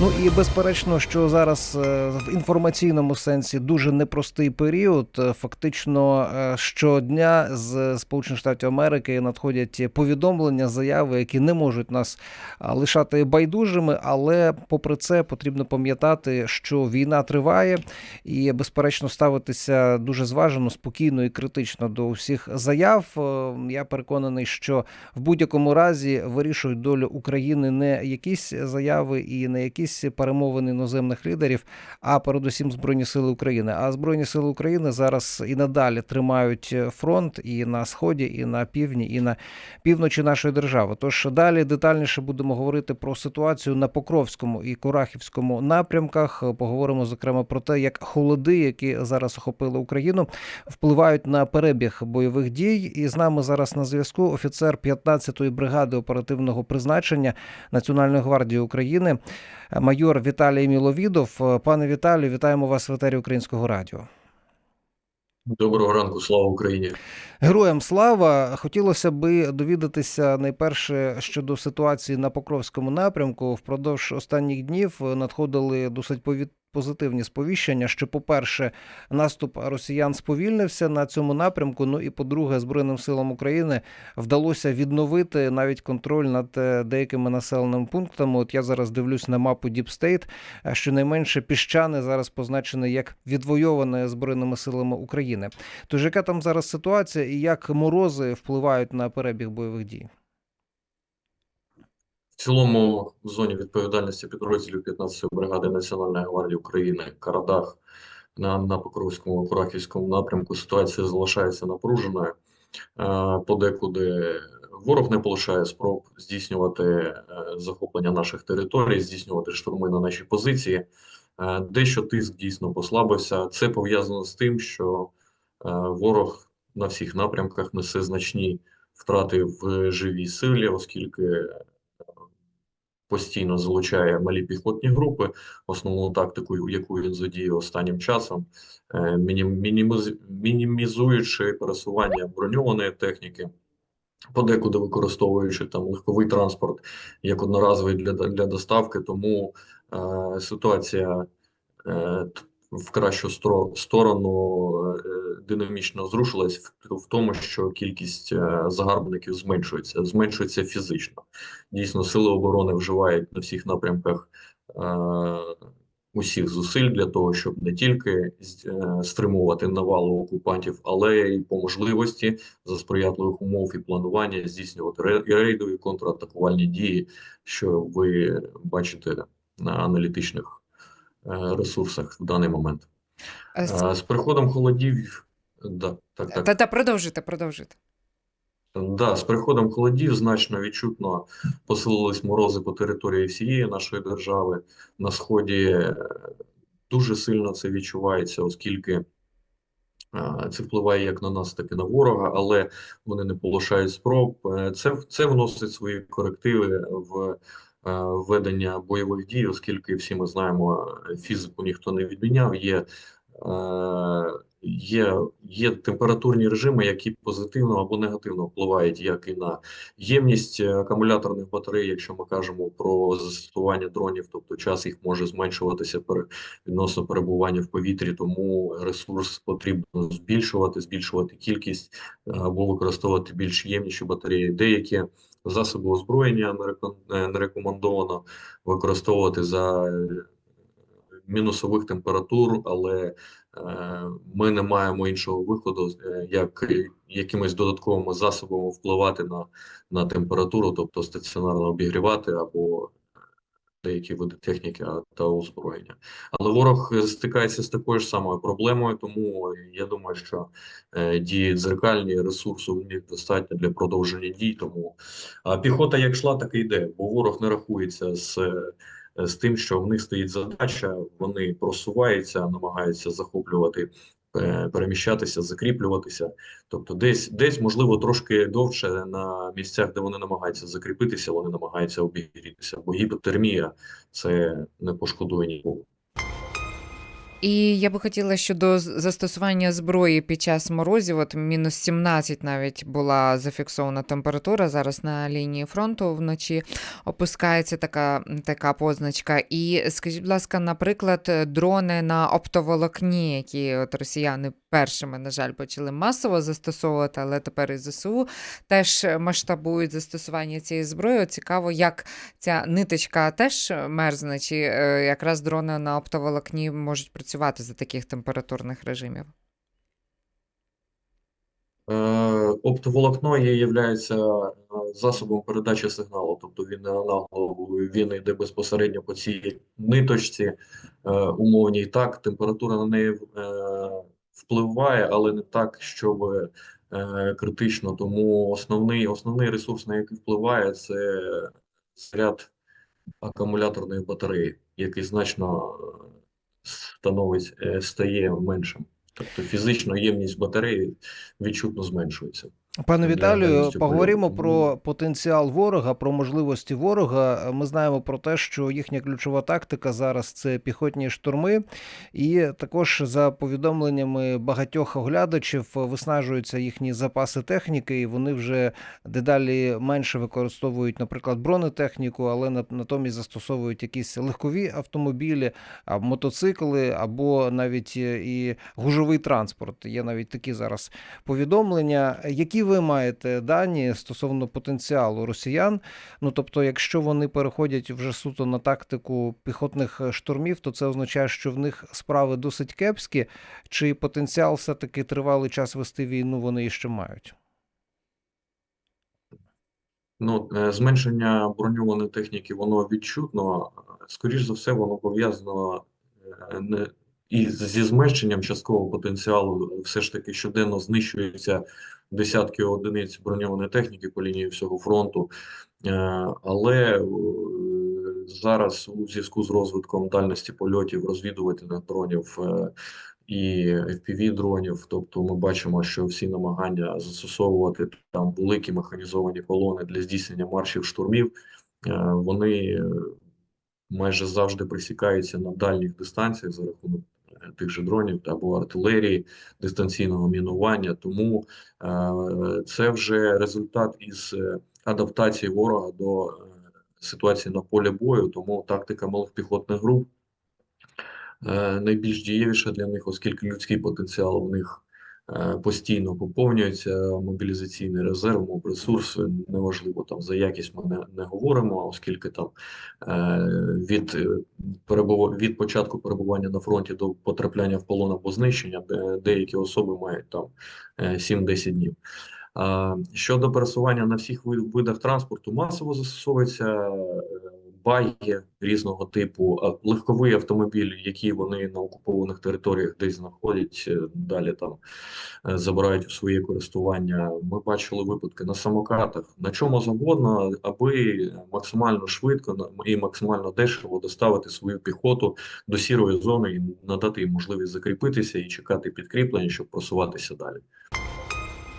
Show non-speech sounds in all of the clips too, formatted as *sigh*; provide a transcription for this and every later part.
Ну і безперечно, що зараз е, в інформаційному сенсі дуже непростий період. Е, Фактично е, щодня з Сполучених Штатів Америки надходять повідомлення, заяви, які не можуть нас лишати байдужими. Але попри це потрібно пам'ятати, що війна триває, і безперечно ставитися дуже зважено, спокійно і критично до всіх заяв. Я переконаний, що в будь-якому разі вирішують долю України не якісь заяви і не якісь перемовини іноземних лідерів, а передусім Збройні Сили України. А Збройні Сили України зараз і надалі тримають фронт і на сході, і на півдні, і на півночі нашої держави. Тож далі детальніше будемо говорити про ситуацію на Покровському і Курахівському напрямках. Поговоримо зокрема про те, як холоди, які зараз охопили Україну, впливають на перебіг бойових дій. І з нами зараз на зв'язку офіцер 15-ї бригади оперативного призначення Національної гвардії України, майор Віталій Міловідов. Пане Віталію, вітаємо вас в етері Українського радіо. Доброго ранку, слава Україні. Героям слава! Хотілося би довідатися найперше щодо ситуації на Покровському напрямку. Впродовж останніх днів надходили досить пові- позитивні сповіщення, що, по-перше, наступ росіян сповільнився на цьому напрямку. Ну і по-друге, Збройним силам України вдалося відновити навіть контроль над е, деякими населеними пунктами. От я зараз дивлюсь на мапу е, щонайменше піщани зараз позначені як відвойоване Збройними силами України. Тож яка там зараз ситуація і як морози впливають на перебіг бойових дій? Цілому в зоні відповідальності підрозділів 15-ї бригади Національної гвардії України Карадах на, на Покровському Курахівському напрямку ситуація залишається напруженою. Е, Подекуди ворог не полишає спроб здійснювати е, захоплення наших територій, здійснювати штурми на наші позиції. Е, Дещо тиск дійсно послабився. Це пов'язано з тим, що ворог на всіх напрямках несе значні втрати в живій силі, оскільки постійно залучає малі піхотні групи, основну тактику, яку він задіє останнім часом, е, мінім- мініміз- мінімізуючи пересування броньованої техніки, подекуди використовуючи там легковий транспорт як одноразовий для, для доставки. Тому е, ситуація е, в кращу сторону е, динамічно зрушилась в, тому, що кількість е, загарбників зменшується, зменшується фізично. Дійсно, сили оборони вживають на всіх напрямках е, усіх зусиль для того, щоб не тільки е, стримувати навалу окупантів, але й по можливості за сприятливих умов і планування здійснювати рейдові контратакувальні дії, що ви бачите на аналітичних е, ресурсах в даний момент. Е, с- Е, З приходом холодів, да, так, так. Та та продовжуйте, продовжуйте. Да, з приходом холодів значно відчутно посилились морози по території всієї нашої держави. На сході е, дуже сильно це відчувається, оскільки е, це впливає як на нас, так і на ворога, але вони не полишають спроб. Е, Це, це вносить свої корективи в е, ведення бойових дій, оскільки всі ми знаємо, е, фізику ніхто не відміняв. Є е, Є, є температурні режими, які позитивно або негативно впливають як і на ємність е, акумуляторних батарей, якщо ми кажемо про застосування дронів, тобто час їх може зменшуватися відносно перебування в повітрі, тому ресурс потрібно збільшувати, збільшувати кількість е, або використовувати більш ємніші батареї. Деякі засоби озброєння не реком- не рекомендовано використовувати за е, мінусових температур, але е, ми не маємо іншого виходу, е, як якимись додатковими засобами впливати на, на температуру, тобто стаціонарно обігрівати або деякі види техніки та озброєння. Але ворог е, стикається з такою ж самою проблемою, тому я думаю, що е, дії дзеркальні, ресурсу в них достатньо для продовження дій. Тому а піхота як йшла, так і йде, бо ворог не рахується з, е, з тим, що в них стоїть задача, вони просуваються, намагаються захоплювати. Е, Переміщатися, закріплюватися, тобто десь, десь можливо трошки довше на місцях, де вони намагаються закріпитися, вони намагаються обігрітися, бо гіпотермія це не пошкодує нікого. І я би хотіла щодо застосування зброї під час морозів, от мінус 17 навіть була зафіксована температура. Зараз на лінії фронту вночі опускається така, така позначка. І скажіть, будь ласка, наприклад, дрони на оптоволокні, які от росіяни першими, на жаль, почали масово застосовувати, але тепер і ЗСУ теж масштабують застосування цієї зброї. Цікаво, як ця ниточка теж мерзне, чи е, якраз дрони на оптоволокні можуть працювати за таких температурних режимів? Е, Оптоволокно є являється е, засобом передачі сигналу, тобто він не аналоговий, він йде безпосередньо по цій ниточці е, умовній. Так, температура на неї впливає, але не так, щоб критично. Тому основний, основний ресурс, на який впливає, це заряд акумуляторної батареї, який значно становить, е, стає меншим. Тобто фізично ємність батареї відчутно зменшується. Пане Віталію, поговоримо про потенціал ворога, про можливості ворога. Ми знаємо про те, що їхня ключова тактика зараз це піхотні штурми, і також за повідомленнями багатьох оглядачів виснажуються їхні запаси техніки, і вони вже дедалі менше використовують, наприклад, бронетехніку, але натомість застосовують якісь легкові автомобілі, мотоцикли або навіть е, і гужовий транспорт. Є навіть такі зараз повідомлення. Які ви маєте дані стосовно потенціалу росіян? Ну тобто, якщо вони переходять вже суто на тактику піхотних е, штурмів, то це означає, що в них справи досить кепські, чи потенціал все-таки тривалий час вести війну вони іще мають? Ну, е, зменшення броньованої техніки, воно відчутно. Скоріш за все, воно пов'язано е, не і зі зменшенням часткового потенціалу. Все ж таки щоденно знищуються десятки одиниць броньованої техніки по лінії всього фронту. Е, Але е, зараз у зв'язку з розвитком дальності польотів розвідувальних дронів е, і FPV дронів. Тобто ми бачимо, що всі намагання застосовувати там великі механізовані колони для здійснення маршів штурмів, вони майже завжди присікаються на дальніх дистанціях за рахунок тих же дронів або артилерії, дистанційного мінування. Тому е, це вже результат із е, адаптації ворога до е, ситуації на полі бою. Тому тактика малих піхотних груп найбільш дієвіша для них, оскільки людський потенціал в них постійно поповнюється, мобілізаційний резерв, мов ресурс, неважливо там за якість ми не, не говоримо, оскільки там е, від, е, перебув... від початку перебування на фронті до потрапляння в полон або знищення, де деякі особи мають там е, 7-10 днів. Щодо пересування на всіх видах транспорту, масово застосовується е, баги різного типу, а легковий автомобіль, які вони на окупованих територіях десь знаходять, е, далі там е, забирають у своє користування. Ми бачили випадки на самокатах, на чому завгодно, аби максимально швидко і максимально дешево доставити свою піхоту до сірої зони і надати їм можливість закріпитися і чекати підкріплення, щоб просуватися далі.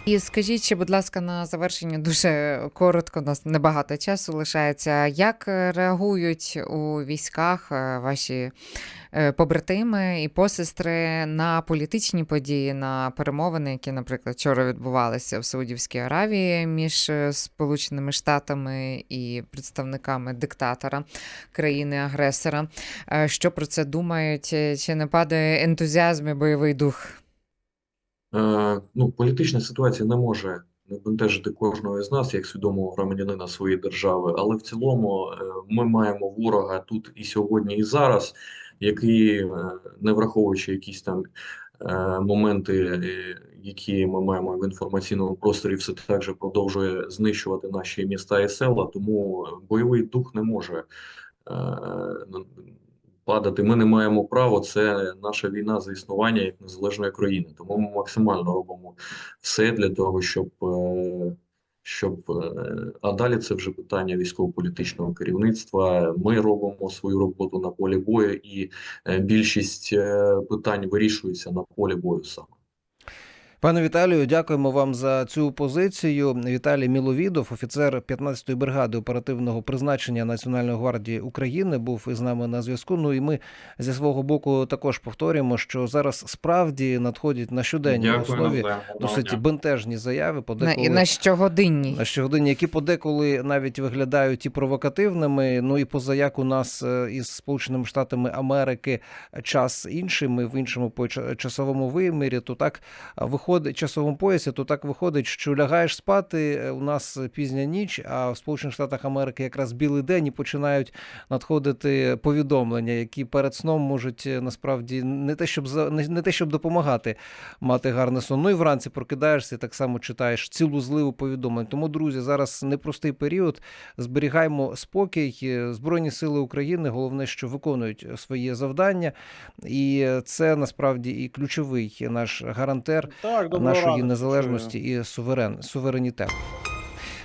І скажіть ще, будь ласка, на завершення дуже коротко, у нас небагато часу лишається. Як реагують у військах е, ваші е, побратими і посестри на політичні події, на перемовини, які, наприклад, вчора відбувалися в Саудівській Аравії між е, Сполученими Штатами і представниками диктатора країни-агресора? Що про це думають? Чи не падає ентузіазм і бойовий дух? Е, ну, політична ситуація не може не бентежити кожного із нас, як свідомого громадянина своєї держави, але в цілому е, ми маємо ворога тут і сьогодні, і зараз, який, е, не враховуючи якісь там моменти, які ми маємо в інформаційному просторі, все так же продовжує знищувати наші міста і села, тому бойовий дух не може падати. Ми не маємо права. Це наша війна за існування як незалежної країни. Тому ми максимально робимо все для того, щоб. е, Щоб е, а далі це вже питання військово-політичного керівництва. Ми робимо свою роботу на полі бою, і е, більшість питань вирішується на полі бою саме. Пане Віталію, дякуємо вам за цю позицію. Віталій Міловідов, офіцер 15-ї бригади оперативного призначення Національної гвардії України, був із нами на зв'язку. Ну і ми зі свого боку також повторюємо, що зараз справді надходять на щоденній Дякую основі навзаєм. досить Гарного бентежні заяви. На, Подеколи і на щогодинній. на щогодинні, які подеколи навіть виглядають і провокативними. Ну і поза як у нас е, із Сполученими Штатами Америки час інший, ми в іншому поча- часовому вимірі, то так а, виходить часовому поясі, то так виходить, що лягаєш спати. е, У нас пізня ніч, а в Сполучених Штатах Америки якраз білий день і починають надходити повідомлення, які перед сном можуть е, насправді не те, щоб не те, щоб допомагати мати гарний сон. Ну і вранці прокидаєшся, і так само читаєш цілу зливу повідомлень. Тому, друзі, зараз непростий період. Зберігаємо спокій. Е, Збройні сили України. Головне, що виконують своє завдання, і це насправді і ключовий наш гарантер Так, доброго нашої ранку, незалежності і суверен, суверенітету.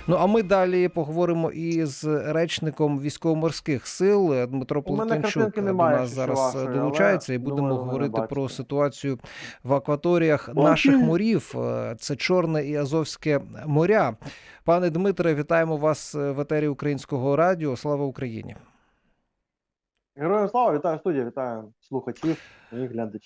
Ну а ми далі поговоримо із речником військово-морських сил Дмитро картинки до нас зараз вашої, долучається, і будемо думаю, говорити про ситуацію в акваторіях Окей. наших морів. Е, Це Чорне і Азовське моря. Пане Дмитре, вітаємо вас в етері Українського радіо. Слава Україні! Героям слава, вітаю студія, вітаю слухачів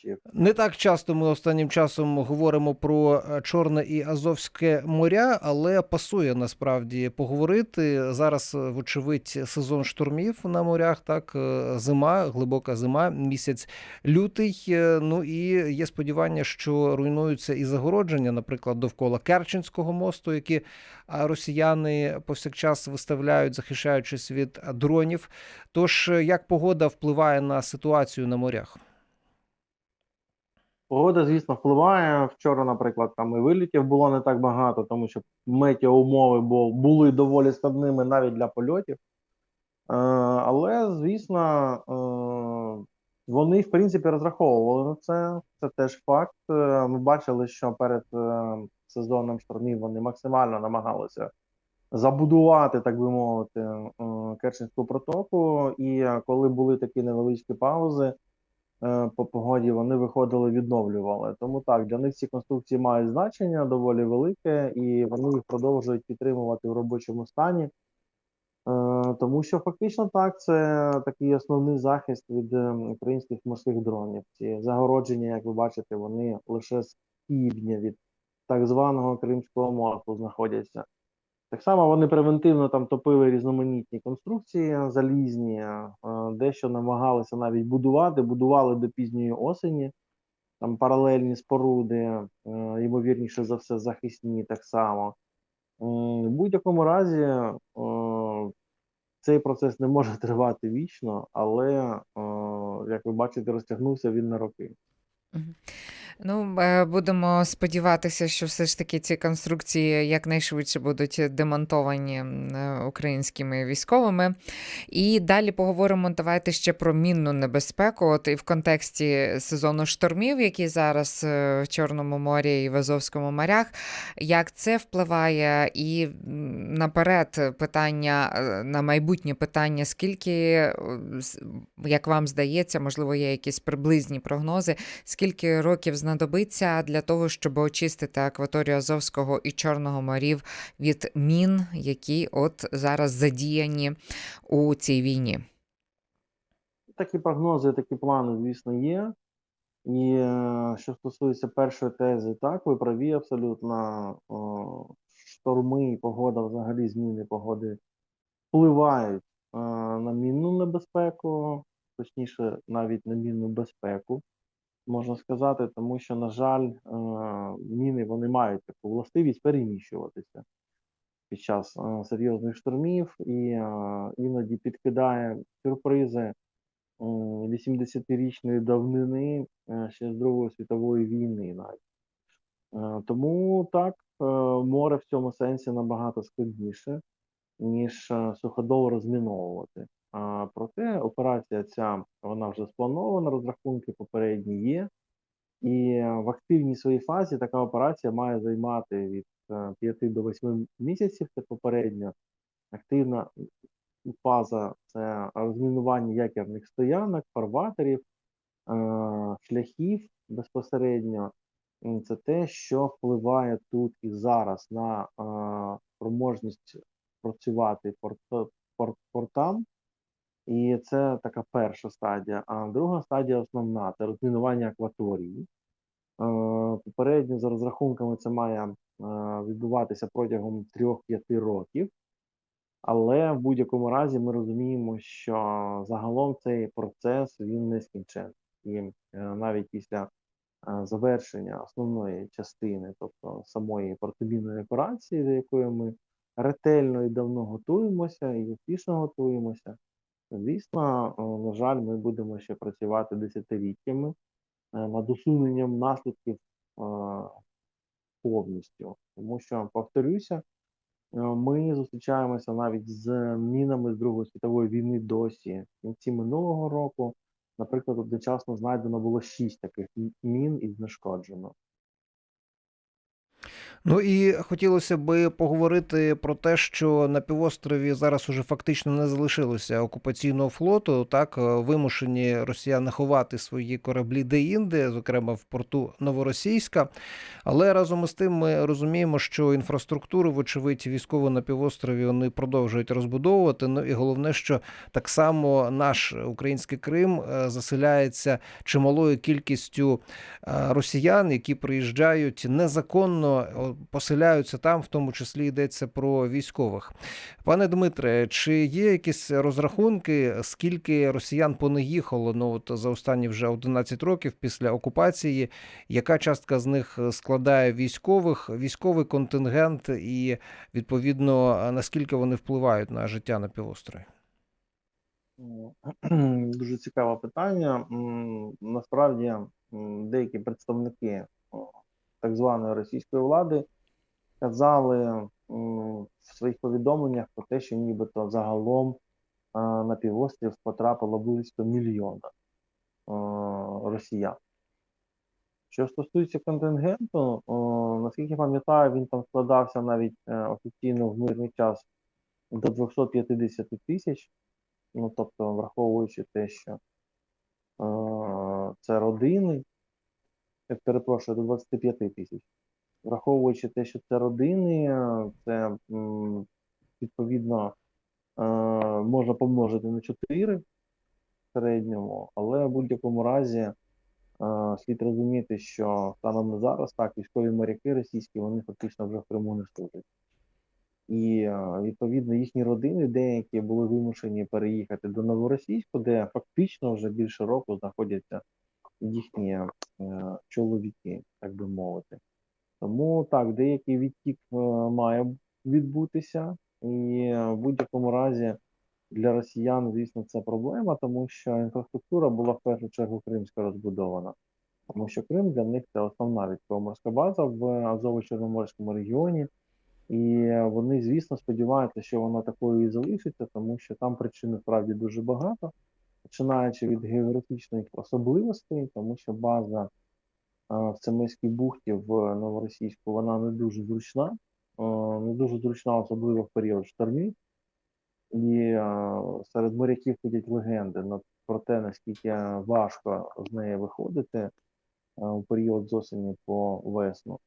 і. Не так часто ми останнім часом говоримо про е, Чорне і Азовське моря, але пасує насправді поговорити. Зараз, е, вочевидь, сезон штурмів на морях. Так, е, зима, глибока зима, місяць лютий. Ну і є сподівання, що руйнуються і загородження, наприклад, довкола Керченського мосту, які росіяни повсякчас виставляють, захищаючись від дронів. Тож, як погода впливає на ситуацію на морях? Погода, звісно, впливає. Вчора, наприклад, там і вилітів було не так багато, тому що метеоумови бу- були доволі складними навіть для польотів. Е, але, звісно, е, вони, в принципі, розраховували на це. Це теж факт. Е, Ми бачили, що перед сезоном штормів вони максимально намагалися забудувати, так би мовити, Керченську протоку. І коли були такі невеличкі паузи по погоді, вони виходили, відновлювали. Тому так, для них ці конструкції мають значення доволі велике, і вони їх продовжують підтримувати в робочому стані. Е, Тому що фактично так, це такий основний захист від е, українських морських дронів. Ці загородження, як ви бачите, вони лише з півдня від так званого Кримського мосту знаходяться. Так само вони превентивно там топили різноманітні конструкції залізні, е, дещо намагалися навіть будувати, будували до пізньої осені, там паралельні споруди, е, ймовірніше за все, захисні так само. В будь-якому разі е, цей процес не може *laughs* тривати вічно, але, як ви бачите, розтягнувся він на роки. Ну, е, будемо сподіватися, що все ж таки ці конструкції якнайшвидше будуть демонтовані е, українськими військовими. І далі поговоримо давайте ще про мінну небезпеку. От і в контексті сезону штормів, які зараз е, в Чорному морі і в Азовському морях, як це впливає, і наперед питання на майбутнє питання, скільки, як вам здається, можливо, є якісь приблизні прогнози, скільки років знадобиться для того, щоб очистити акваторію Азовського і Чорного морів від мін, які от зараз задіяні у цій війні? Такі прогнози, такі плани, звісно, є. І е, що стосується першої тези, так, ви праві абсолютно. О, шторми і погода, взагалі зміни погоди впливають е, на мінну небезпеку, точніше, навіть на мінну безпеку, можна сказати, тому що, на жаль, е, міни вони мають таку властивість переміщуватися під час е, серйозних штормів і е, іноді підкидає сюрпризи 80-річної давнини ще з Другої світової війни навіть. Тому так, море в цьому сенсі набагато складніше, ніж суходол розміновувати. Проте операція ця вона вже спланована, розрахунки попередні є. І е, в активній своїй фазі така операція має займати від 5 до 8 місяців. Це попередня активна фаза це розмінування якірних стоянок, фарватерів, е, шляхів безпосередньо. це те, що впливає тут і зараз на а, спроможність працювати порто- пор- портам. І це така перша стадія. А друга стадія основна це розмінування акваторії. Е, Попередньо, за розрахунками, це має е, відбуватися протягом 3-5 років. Але в будь-якому разі ми розуміємо, що загалом цей процес він не скінчений. І е, навіть після завершення основної частини, тобто самої протимінної операції, до якої ми ретельно і давно готуємося і успішно готуємося, звісно, е, на жаль, ми будемо ще працювати десятиліттями е, над усуненням наслідків е, повністю. Тому що, повторюся, ми зустрічаємося навіть з мінами з Другої світової війни досі. В кінці минулого року, наприклад, одночасно знайдено було шість таких мін і знешкоджено. Ну і хотілося би поговорити про те, що на півострові зараз уже фактично не залишилося окупаційного флоту. Так е, вимушені росіяни ховати свої кораблі де-інде, зокрема в порту Новоросійська. Але разом із тим ми розуміємо, що інфраструктуру, вочевидь, військову на півострові вони продовжують розбудовувати. Ну і головне, що так само наш український Крим е, заселяється чималою кількістю е, росіян, які приїжджають незаконно, поселяються там, в тому числі йдеться про військових. Пане Дмитре, чи є якісь розрахунки, скільки росіян понаїхало ну, от за останні вже 11 років після окупації? Яка частка з них складає військових, військовий контингент, і відповідно наскільки вони впливають на життя на півострові? Дуже цікаве питання. Насправді, деякі представники так званої російської влади казали в своїх повідомленнях про те, що нібито загалом на півострів потрапило близько мільйона росіян. Що стосується контингенту, о, наскільки я пам'ятаю, він там складався навіть е, офіційно в мирний час до 250 тисяч. Ну, тобто, враховуючи те, що е, це родини, перепрошую, до 25 тисяч. Враховуючи те, що це родини, це відповідно е, можна помножити на 4 в середньому, але в будь-якому разі е, слід розуміти, що станом на зараз так, військові моряки російські, вони фактично вже в Криму не служать. І е, відповідно їхні родини деякі були вимушені переїхати до Новоросійську, де фактично вже більше року знаходяться їхні е, чоловіки, так би мовити. Тому так, деякий відтік е, має відбутися, і е, в будь-якому разі для росіян, звісно, це проблема, тому що інфраструктура була в першу чергу кримська розбудована. Тому що Крим для них це основна військово-морська база в Азово-Чорноморському регіоні. І вони, звісно, сподіваються, що вона такою і залишиться, тому що там причин насправді дуже багато, починаючи від географічних особливостей, тому що база в Семейській бухті в Новоросійську вона не дуже зручна, не дуже зручна, особливо в період штормів. І серед моряків ходять легенди про те, наскільки важко з неї виходити у період з осені по весну.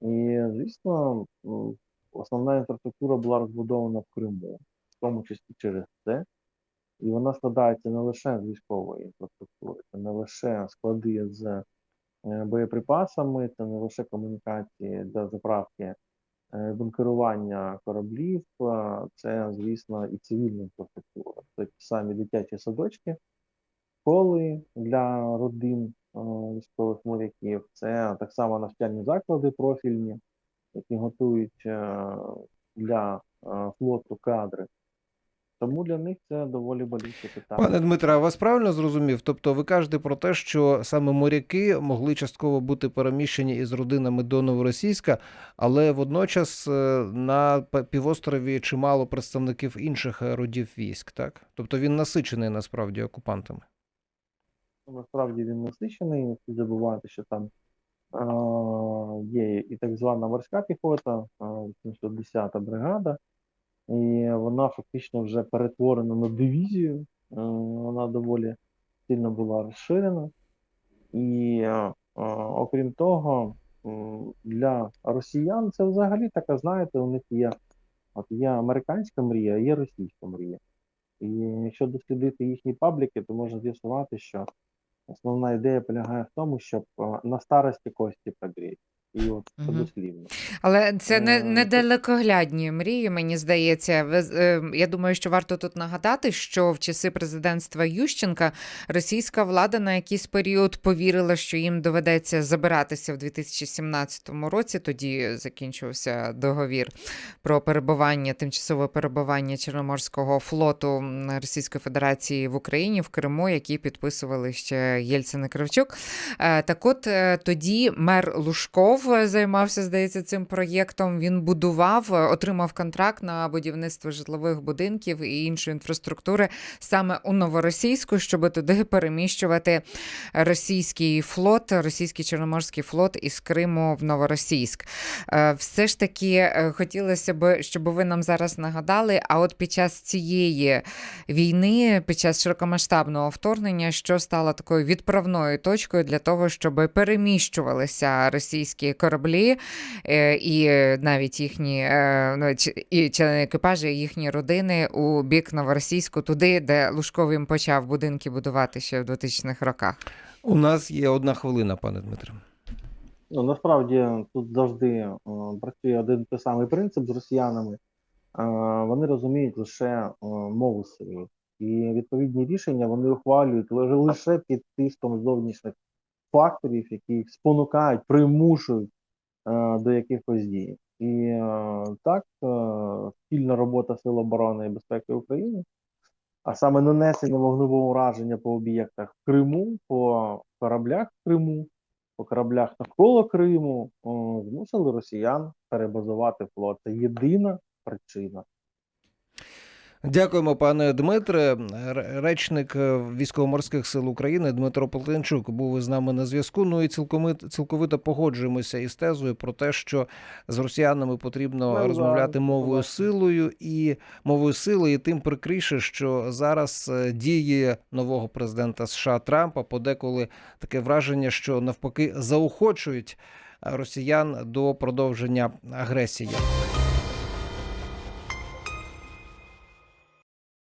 І, звісно, основна інфраструктура була розбудована в Криму, в тому числі через це. І вона складається не лише з військової інфраструктури, це не лише склади з е, боєприпасами, це не лише комунікації для заправки е, бункерування кораблів, це, звісно, і цивільна інфраструктура. Це ті самі дитячі садочки, школи для родин е, військових моряків, це так само навчальні заклади профільні, які готують для флоту кадри. Тому для них це доволі болюче питання. Пане Дмитре, а вас правильно зрозумів? Тобто ви кажете про те, що саме моряки могли частково бути переміщені із родинами до Новоросійська, але водночас е, на півострові чимало представників інших е, родів військ, так? Тобто він насичений насправді окупантами. Насправді він насичений, не слід забувати, що там е, є і так звана морська піхота, е, 810-та бригада, і вона фактично вже перетворена на дивізію. Е, вона доволі сильно була розширена. І е, е, окрім того, для росіян це взагалі така, знаєте, у них є, от є американська мрія, є російська мрія. І якщо дослідити їхні пабліки, то можна з'ясувати, що основна ідея полягає в тому, щоб на старості кості прогріти. І от це Мгм. дослівно. Але це не, Е, недалекоглядні мрії, мені здається. Ви, з- е, я думаю, що варто тут нагадати, що в часи президентства Ющенка російська влада на якийсь період повірила, що їм доведеться забиратися в 2017 році. Тоді закінчився договір про перебування, тимчасове перебування Чорноморського флоту м, Російської Федерації в Україні в Криму, які підписували ще Єльцин і Кравчук. Е, Так от е, тоді мер Лужков е, займався, здається, цим проєктом. Він будував, е, отримав контракт на будівництво житлових будинків і іншої інфраструктури саме у Новоросійську, щоб туди переміщувати російський флот, російський чорноморський флот із Криму в Новоросійськ. Е, Все ж таки хотілося б, щоб ви нам зараз нагадали. А от під час цієї війни, під час широкомасштабного вторгнення, що стало такою відправною точкою для того, щоб переміщувалися російські кораблі і навіть їхні е, ну, і члени екіпажу, і їхні родини у бік Новоросійську, туди, де Лужковим почав будинки будувати ще в 2000-х роках. У нас є одна хвилина, пане Дмитре. Ну, насправді тут завжди е, працює один той самий принцип з росіянами. Е, вони розуміють лише е, мову свою. І відповідні рішення вони ухвалюють лише під тиском зовнішніх факторів, які спонукають, примушують е, до якихось дій. І е, так, е, спільна робота Сил оборони і безпеки України, а саме нанесення вогневого ураження по об'єктах в Криму, по кораблях в Криму, по кораблях навколо Криму, о, змусили росіян перебазувати флот. Це єдина причина. Дякуємо, пане Дмитре. Речник е, військово-морських сил України Дмитро Полтинчук був із нами на зв'язку. Ну і цілковито, цілковито погоджуємося із тезою про те, що з росіянами потрібно Ну, розмовляти мовою силою і мовою сили, і тим прикріше, що зараз е, дії нового президента США Трампа подеколи таке враження, що навпаки заохочують е, росіян до продовження агресії.